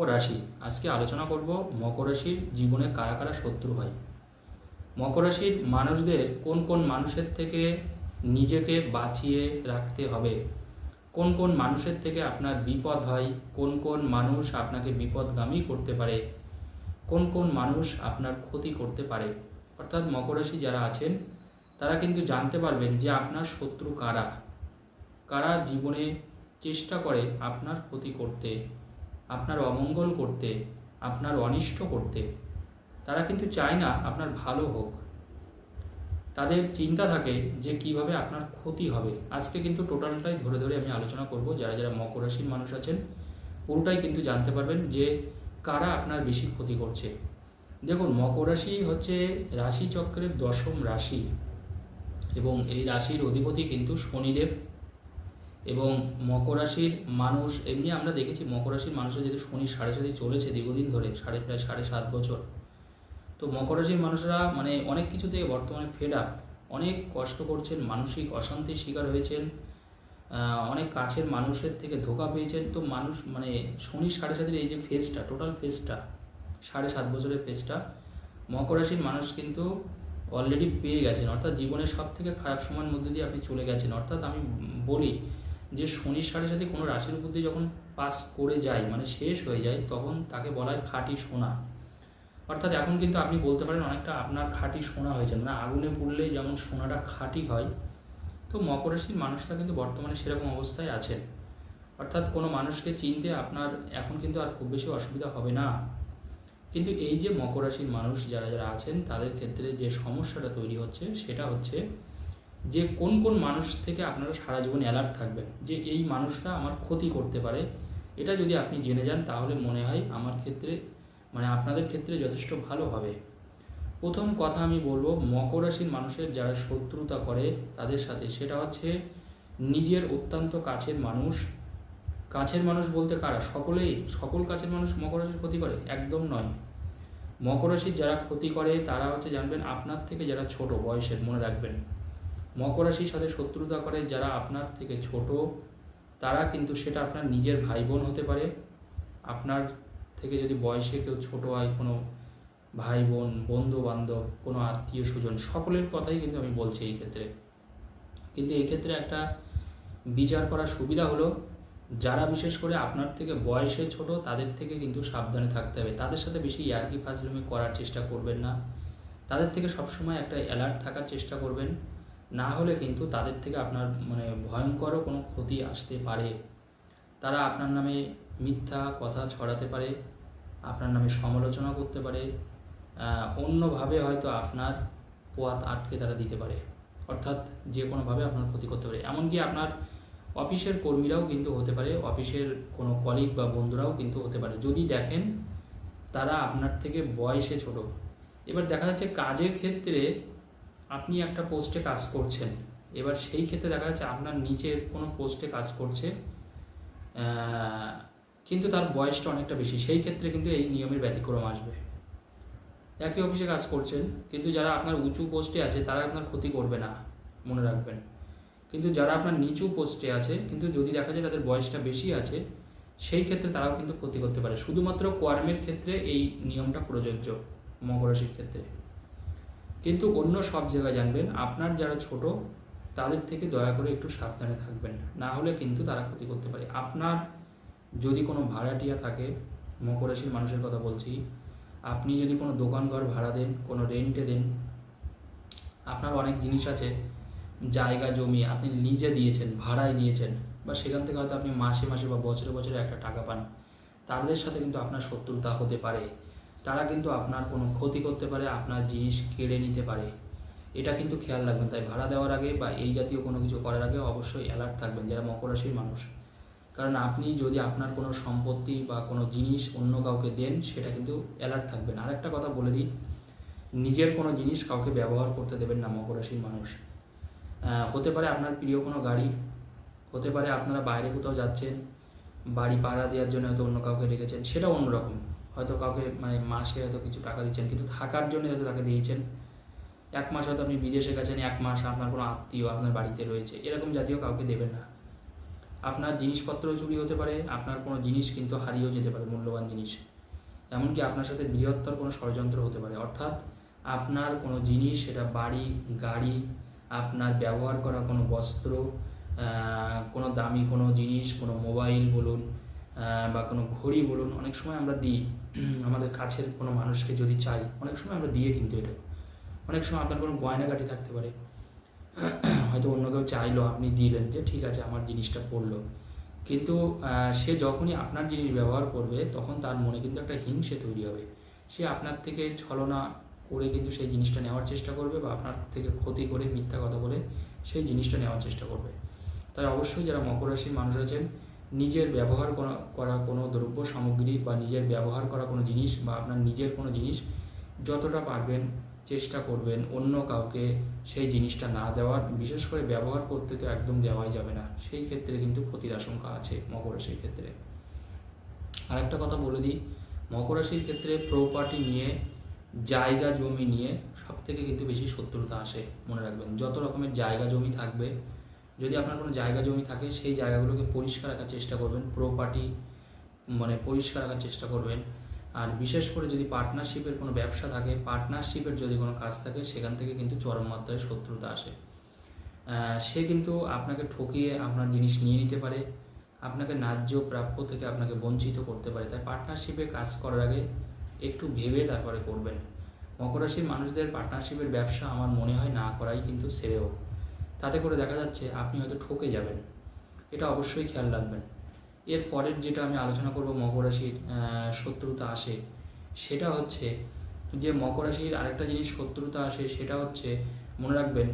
ও রাশি। আজকে আলোচনা করব মকর রাশির জীবনে কারা কারা শত্রু হয়। মকর রাশির মানুষদের কোন কোন মানুষের থেকে নিজেকে বাঁচিয়ে রাখতে হবে? কোন কোন মানুষের থেকে আপনার বিপদ হয়? কোন কোন মানুষ আপনাকে বিপদগামী করতে পারে? কোন কোন মানুষ আপনার ক্ষতি করতে পারে? অর্থাৎ মকর রাশি যারা আছেন, তারা কিন্তু জানতে পারবেন যে আপনার শত্রু কারা? কারা জীবনে চেষ্টা করে আপনার ক্ষতি করতে? আপনার অমঙ্গল করতে, আপনার অনিষ্ট করতে। তারা কিন্তু চায় না আপনার ভালো হোক। তাদের চিন্তা থাকে যে কীভাবে আপনার ক্ষতি হবে। আজকে কিন্তু টোটালটাই ধরে ধরে আমি আলোচনা করব। যারা যারা মকর রাশির মানুষ আছেন, পুরোটাই কিন্তু জানতে পারবেন যে কারা আপনার বেশি ক্ষতি করছে। দেখুন, মকর রাশি হচ্ছে রাশি চক্রের দশম রাশি এবং এই রাশির অধিপতি কিন্তু শনিদেব। এবং মকর রাশির মানুষ, এমনি আমরা দেখেছি মকর রাশির মানুষের যেহেতু শনি সাড়ে সাথে চলেছে দীর্ঘদিন ধরে, সাড়ে প্রায় সাড়ে সাত বছর। তো মকর রাশির মানুষরা মানে অনেক কিছু থেকে বর্তমানে ফেড আপ অনেক কষ্ট করছেন, মানসিক অশান্তির শিকার হয়েছেন অনেক কাছের মানুষের থেকে ধোকা পেয়েছেন। তো মানুষ মানে শনি সাড়ে সাতের এই যে ফেজটা টোটাল ফেজটা সাড়ে সাত বছরের ফেজটা মকর রাশির মানুষ কিন্তু অলরেডি পেয়ে গেছেন। অর্থাৎ জীবনের সব থেকে খারাপ সময়ের মধ্যে দিয়ে আপনি চলে গেছেন। অর্থাৎ আমি বলি যে শনির সাড়ে সাথে কোনো রাশির উপর দিয়ে যখন পাস করে যায় মানে শেষ হয়ে যায়, তখন তাকে বলা হয় খাঁটি সোনা। অর্থাৎ এখন কিন্তু আপনি বলতে পারেন অনেকটা আপনার খাঁটি সোনা হয়েছে। মানে আগুনে পুড়লে যেমন সোনাটা খাঁটি হয়, তো মকর রাশির মানুষরা কিন্তু বর্তমানে সেরকম অবস্থায় আছেন অর্থাৎ কোনো মানুষকে চিনতে আপনার এখন কিন্তু আর খুব বেশি অসুবিধা হবে না। কিন্তু এই যে মকর রাশির মানুষ যারা যারা আছেন, তাদের ক্ষেত্রে যে সমস্যাটা তৈরি হচ্ছে, সেটা হচ্ছে যে কোন কোন মানুষ থেকে আপনারা সারা জীবন অ্যালার্ট থাকবেন, যে এই মানুষটা আমার ক্ষতি করতে পারে, এটা যদি আপনি জেনে যান তাহলে মনে হয় আমার ক্ষেত্রে মানে আপনাদের ক্ষেত্রে যথেষ্ট ভালো হবে। প্রথম কথা আমি বলব, মকর রাশির মানুষের যারা শত্রুতা করে তাদের সাথে, সেটা হচ্ছে নিজের অত্যন্ত কাছের মানুষ। কাছের মানুষ বলতে কারা? সকলেই, সকল কাছের মানুষ মকর রাশির ক্ষতি করে? একদম নয়। মকর রাশির যারা ক্ষতি করে, তারা হচ্ছে জানবেন আপনার থেকে যারা ছোট, বয়সের, মনে রাখবেন। মকর রাশির সাথে শত্রুতা করে যারা আপনার থেকে ছোট, তারা কিন্তু সেটা আপনার নিজের ভাই বোন হতে পারে। আপনার থেকে যদি বয়সে কেউ ছোট হয়, কোনো ভাই বোন বন্ধু বান্ধব কোনো আত্মীয় স্বজন, সকলের কথাই কিন্তু আমি বলছি এই ক্ষেত্রে। কিন্তু এই ক্ষেত্রে একটা বিচার করার সুবিধা হলো, যারা বিশেষ করে আপনার থেকে বয়সে ছোট, তাদের থেকে কিন্তু সাবধানে থাকতে হবে। তাদের সাথে বেশি ইয়ার্কি ফাজলুমি করার চেষ্টা করবেন না। তাদের থেকে সবসময় একটা অ্যালার্ট থাকার চেষ্টা করবেন। না হলে কিন্তু তাদের থেকে আপনার মানে ভয়ঙ্করও কোনো ক্ষতি আসতে পারে। তারা আপনার নামে মিথ্যা কথা ছড়াতে পারে, আপনার নামে সমালোচনা করতে পারে অন্যভাবে হয়তো আপনার পোয়াত আটকে তারা দিতে পারে। অর্থাৎ যে কোনোভাবে আপনার ক্ষতি করতে পারে। এমনকি আপনার অফিসের কর্মীরাও কিন্তু হতে পারে, অফিসের কোনো কলিগ বা বন্ধুরাও কিন্তু হতে পারে। যদি দেখেন তারা আপনার থেকে বয়সে ছোট। এবার দেখা যাচ্ছে কাজের ক্ষেত্রে আপনি একটা পোস্টে কাজ করছেন। এবার সেই ক্ষেত্রে দেখা যাচ্ছে আপনার নিচের কোনো পোস্টে কাজ করছে কিন্তু তার বয়সটা অনেকটা বেশি। সেই ক্ষেত্রে কিন্তু এই নিয়মের ব্যতিক্রম আসবে। একই অফিসে কাজ করছেন, কিন্তু যারা আপনার উঁচু পোস্টে আছে, তারা আপনার ক্ষতি করবে না, মনে রাখবেন। কিন্তু যারা আপনার নিচু পোস্টে আছে, কিন্তু যদি দেখা যায় তাদের বয়সটা বেশি আছে, সেই ক্ষেত্রে তারাও কিন্তু ক্ষতি করতে পারে। শুধুমাত্র কর্মের ক্ষেত্রে এই নিয়মটা প্রযোজ্য মকর রাশির ক্ষেত্রে। কিন্তু অন্য সব জায়গায় জানবেন, আপনার যারা ছোট, তাদের থেকে দয়া করে একটু সাবধানে থাকবেন। না হলে কিন্তু তারা ক্ষতি করতে পারে। আপনার যদি কোনো ভাড়াটিয়া থাকে মকর রাশির মানুষের কথা বলছি, আপনি যদি কোনো দোকান ঘর ভাড়া দেন, কোনো রেন্টে দেন, আপনার অনেক জিনিস আছে, জায়গা, জমি আপনি নিজে দিয়েছেন, ভাড়ায় নিয়েছেন, বা সেখান থেকে হয়তো আপনি মাসে মাসে বা বছরে বছরে একটা টাকা পান, তাদের সাথে কিন্তু আপনার শত্রুতা হতে পারে। তারা কিন্তু আপনার কোনো ক্ষতি করতে পারে, আপনার জিনিস কেড়ে নিতে পারে। এটা কিন্তু খেয়াল রাখবেন। তাই ভাড়া দেওয়ার আগে বা এই জাতীয় কোনো কিছু করার আগে অবশ্যই অ্যালার্ট থাকবেন যারা মকর রাশির মানুষ। কারণ আপনি যদি আপনার কোনো সম্পত্তি বা কোনো জিনিস অন্য কাউকে দেন, সেটা কিন্তু অ্যালার্ট থাকবেন আরেকটা কথা বলে দিই, নিজের কোনো জিনিস কাউকে ব্যবহার করতে দেবেন না মকর রাশির মানুষ হতে পারে আপনার প্রিয় কোনো গাড়ি, হতে পারে আপনারা বাইরে কোথাও যাচ্ছেন, বাড়ি ভাড়া দেওয়ার জন্য হয়তো অন্য কাউকে রেখেছেন সেটা অন্যরকম। হয়তো কাউকে মানে মাসে হয়তো কিছু টাকা দিচ্ছেন, কিন্তু থাকার জন্য হয়তো তাকে দিয়েছেন। এক মাস হয়তো আপনি বিদেশে গেছেন, এক মাস আপনার কোনো আত্মীয় আপনার বাড়িতে রয়েছে, এরকম জাতীয় কাউকে দেবেন না। আপনার জিনিসপত্র চুরি হতে পারে, আপনার কোনো জিনিস কিন্তু হারিয়েও যেতে পারে, মূল্যবান জিনিস। এমনকি আপনার সাথে বৃহত্তর কোনো ষড়যন্ত্র হতে পারে, অর্থাৎ আপনার কোনো জিনিস, সেটা বাড়ি, গাড়ি, আপনার ব্যবহার করা কোনো বস্ত্র কোনো দামি কোনো জিনিস, কোনো মোবাইল বলুন বা কোনো ঘড়ি বলুন, অনেক সময় আমরা দিই। আমাদের কাছের কোনো মানুষকে যদি চাই, অনেক সময় আমরা দিয়ে কিন্তু এটা। অনেক সময় আপনার কোনো গয়নাগাটি থাকতে পারে। হয়তো অন্য কেউ চাইলো, আপনি দিলেন যে, ঠিক আছে, আমার জিনিসটা পড়ল। কিন্তু সে যখনই আপনার জিনিস ব্যবহার করবে, তখন তার মনে কিন্তু একটা হিংসে তৈরি হবে। সে আপনার থেকে ছলনা করে কিন্তু সেই জিনিসটা নেওয়ার চেষ্টা করবে বা আপনার থেকে ক্ষতি করে, মিথ্যা কথা বলে সেই জিনিসটা নেওয়ার চেষ্টা করবে। তাই অবশ্যই যারা মকর রাশির মানুষ আছেন নিজের ব্যবহার করা- কোনো দ্রব্য সামগ্রী বা নিজের ব্যবহার করা কোনো জিনিস বা আপনার নিজের কোনো জিনিস যতটা পারবেন চেষ্টা করবেন অন্য কাউকে সেই জিনিসটা না দেওয়ার। বিশেষ করে ব্যবহার করতে তো একদম দেওয়াই যাবে না। সেই ক্ষেত্রে কিন্তু ক্ষতির আশঙ্কা আছে মকর রাশির ক্ষেত্রে। আরেকটা কথা বলে দিই, মকর রাশির ক্ষেত্রে প্রপার্টি নিয়ে, জায়গা জমি নিয়ে সব থেকে কিন্তু বেশি শত্রুতা আসে, মনে রাখবেন। যত রকমের জায়গা জমি থাকবে যদি আপনার কোনো জায়গা জমি থাকে, সেই জায়গাগুলোকে পরিষ্কার রাখার চেষ্টা করবেন প্রপার্টি মানে পরিষ্কার রাখার চেষ্টা করবেন। আর বিশেষ করে যদি পার্টনারশিপের কোনো ব্যবসা থাকে পার্টনারশিপের যদি কোনো কাজ থাকে, সেখান থেকে কিন্তু চরম মাত্রায় শত্রুতা আসে। সে কিন্তু আপনাকে ঠকিয়ে আপনার জিনিস নিয়ে নিতে পারে, আপনাকে ন্যায্য প্রাপ্য থেকে আপনাকে বঞ্চিত করতে পারে। তাই পার্টনারশিপে কাজ করার আগে একটু ভেবে তারপরে করবেন। মকর রাশির মানুষদের পার্টনারশিপের ব্যবসা আমার মনে হয় না করাই কিন্তু শ্রেয়। তাতে করে দেখা যাচ্ছে আপনি হয়তো ঠকে যাবেন। এটা অবশ্যই খেয়াল রাখবেন। এর পরের যেটা আমি আলোচনা করব মকর রাশির শত্রুতা আসে, সেটা হচ্ছে যে মকর রাশির আরেকটা জিনিস শত্রুতা আসে, সেটা হচ্ছে মনে রাখবেন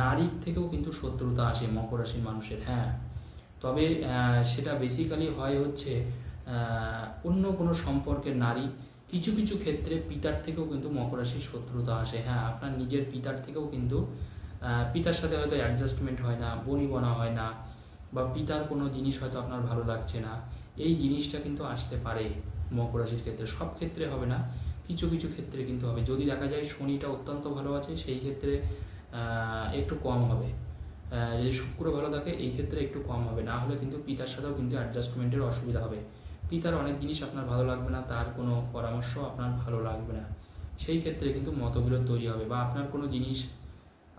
নারীর থেকেও কিন্তু শত্রুতা আসে মকর রাশির মানুষের হ্যাঁ। তবে সেটা বেসিক্যালি হয় হচ্ছে অন্য কোনো সম্পর্কের নারী কিছু কিছু ক্ষেত্রে পিতার থেকেও কিন্তু মকর রাশির শত্রুতা আসে হ্যাঁ। আপনার নিজের পিতার থেকেও কিন্তু পিতার সাথে হয়তো অ্যাডজাস্টমেন্ট হয় না বনিবনা হয় না, বা পিতার কোনো জিনিস হয়তো আপনার ভালো লাগছে না, এই জিনিসটা কিন্তু আসতে পারে মকর রাশির ক্ষেত্রে। সব ক্ষেত্রে হবে না, কিছু কিছু ক্ষেত্রে কিন্তু হবে। যদি দেখা যায় শনিটা অত্যন্ত ভালো আছে, সেই ক্ষেত্রে একটু কম হবে। যদি শুক্র ভালো থাকে, এই ক্ষেত্রে একটু কম হবে। না হলে কিন্তু পিতার সাথেও কিন্তু অ্যাডজাস্টমেন্টের অসুবিধা হবে। পিতার অনেক জিনিস আপনার ভালো লাগবে না, তার কোনো পরামর্শ আপনার ভালো লাগবে না। সেই ক্ষেত্রে কিন্তু মতবিরোধ তৈরি হবে, বা আপনার কোনো জিনিস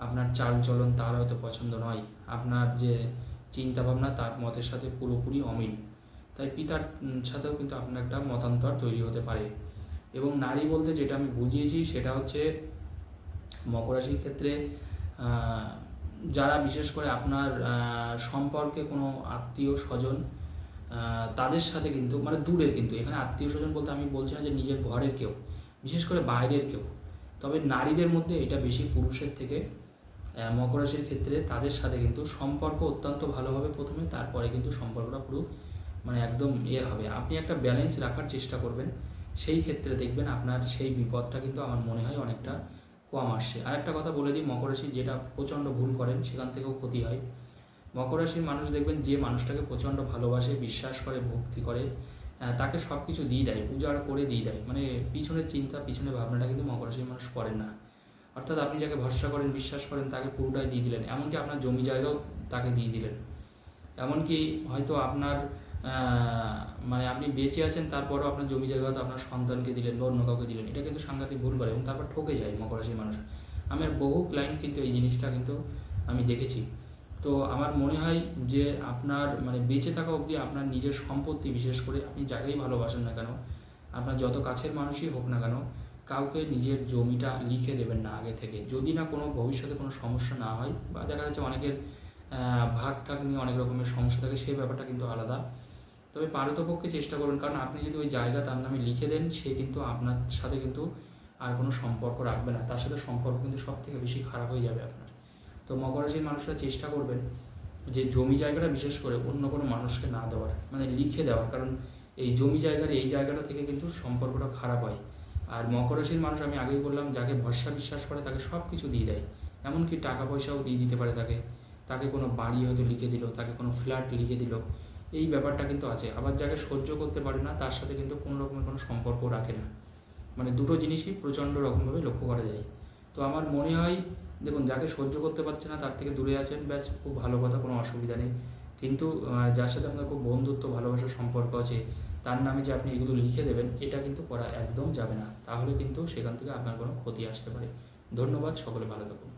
আপনার চালচলন তার হয়তো পছন্দ নয়। আপনার যে চিন্তাভাবনা, তার মতের সাথে পুরোপুরি অমিল। তাই পিতার সাথেও কিন্তু আপনার একটা মতান্তর তৈরি হতে পারে। এবং নারী বলতে যেটা আমি বুঝিয়েছি, সেটা হচ্ছে মকর রাশির ক্ষেত্রে যারা বিশেষ করে আপনার সম্পর্কে কোনো আত্মীয় স্বজন তাদের সাথে কিন্তু মানে দূরের কিন্তু, এখানে আত্মীয় স্বজন বলতে আমি বলছি না যে নিজের ঘরের কেউ, বিশেষ করে বাইরের কেউ। তবে নারীদের মধ্যে এটা বেশি পুরুষের থেকে মকর রাশির ক্ষেত্রে তাদের সাথে কিন্তু সম্পর্ক অত্যন্ত ভালো হবে প্রথমে, তারপরে কিন্তু সম্পর্কটা পুরো মানে একদম ইয়ে হবে। আপনি একটা ব্যালেন্স রাখার চেষ্টা করবেন। সেই ক্ষেত্রে দেখবেন আপনার সেই বিপদটা কিন্তু আমার মনে হয় অনেকটা কম আসছে। আর একটা কথা বলে দিই মকর রাশি যেটা প্রচণ্ড ভুল করেন, সেখান থেকেও ক্ষতি হয়। মকর রাশির মানুষ দেখবেন যে মানুষটাকে প্রচণ্ড ভালোবাসে, বিশ্বাস করে, ভক্তি করে তাকে সব কিছু দিয়ে দেয়, উজাড় করে দিয়ে দেয়। মানে পিছনের চিন্তা, পিছনের ভাবনাটা কিন্তু মকর রাশির মানুষ করেন না। অর্থাৎ আপনি যাকে ভরসা করেন, বিশ্বাস করেন, তাকে পুরোটাই দিয়ে দিলেন। এমনকি আপনার জমি জায়গাও তাকে দিয়ে দিলেন। এমনকি হয়তো আপনার মানে আপনি বেঁচে আছেন, তারপরও আপনার জমি জায়গা হয়তো আপনার সন্তানকে দিলেন বা অন্য কাউকে দিলেন। এটা কিন্তু সাংঘাতিক ভুল করে এবং তারপর ঠকে যায় মকর রাশির মানুষ আমার বহু ক্লায়েন্ট কিন্তু এই জিনিসটা কিন্তু আমি দেখেছি। তো আমার মনে হয় যে আপনার মানে বেঁচে থাকা অবধি আপনার নিজের সম্পত্তি, বিশেষ করে আপনি যাকেই ভালোবাসেন না কেন, আপনার যত কাছের মানুষই হোক না কেন কাউকে নিজের জমিটা লিখে দেবেন না আগে থেকে। যদি না কোনো, ভবিষ্যতে কোনো সমস্যা না হয়, বা দেখা যাচ্ছে অনেকের ভাগ টাগ নিয়ে অনেক রকমের সমস্যা থাকে, সেই ব্যাপারটা কিন্তু আলাদা। তবে পারতপক্ষে চেষ্টা করুন, কারণ আপনি যদি ওই জায়গা তার নামে লিখে দেন, সে কিন্তু আপনার সাথে কিন্তু আর কোনো সম্পর্ক রাখবে না। তার সাথে সম্পর্ক কিন্তু সব থেকে বেশি খারাপ হয়ে যাবে আপনার। তো মকর রাশির মানুষরা চেষ্টা করবেন যে জমি জায়গাটা বিশেষ করে অন্য কোনো মানুষকে না দেওয়ার মানে লিখে দেওয়ার, কারণ এই জমি জায়গার এই জায়গাটা থেকে কিন্তু সম্পর্কটা খারাপ হয়। আর মকর রাশির মানুষ আমি আগেই বললাম, যাকে ভরসা বিশ্বাস করে তাকে সব কিছু দিয়ে দেয়। এমনকি টাকা পয়সাও দিয়ে দিতে পারে তাকে। তাকে কোনো বাড়ি হয়তো লিখে দিল, তাকে কোনো ফ্ল্যাট লিখে দিল। এই ব্যাপারটা কিন্তু আছে। আবার যাকে সহ্য করতে পারে না, তার সাথে কিন্তু কোনো রকমের কোনো সম্পর্ক রাখে না। মানে দুটো জিনিসই প্রচণ্ড রকমভাবে লক্ষ্য করা যায়। তো আমার মনে হয়, দেখুন, যাকে সহ্য করতে পারছে না, তার থেকে দূরে আছেন, ব্যাস, খুব ভালো কথা, কোনো অসুবিধা নেই। কিন্তু যার সাথে আপনার খুব বন্ধুত্ব, ভালোবাসার সম্পর্ক আছে তার নামে যে আপনি এগুলো লিখে দেবেন, এটা কিন্তু করা একদম যাবে না। তাহলে কিন্তু সেখান থেকে আপনার কোনো ক্ষতি আসতে পারে। ধন্যবাদ, সকলে ভালো থাকুন।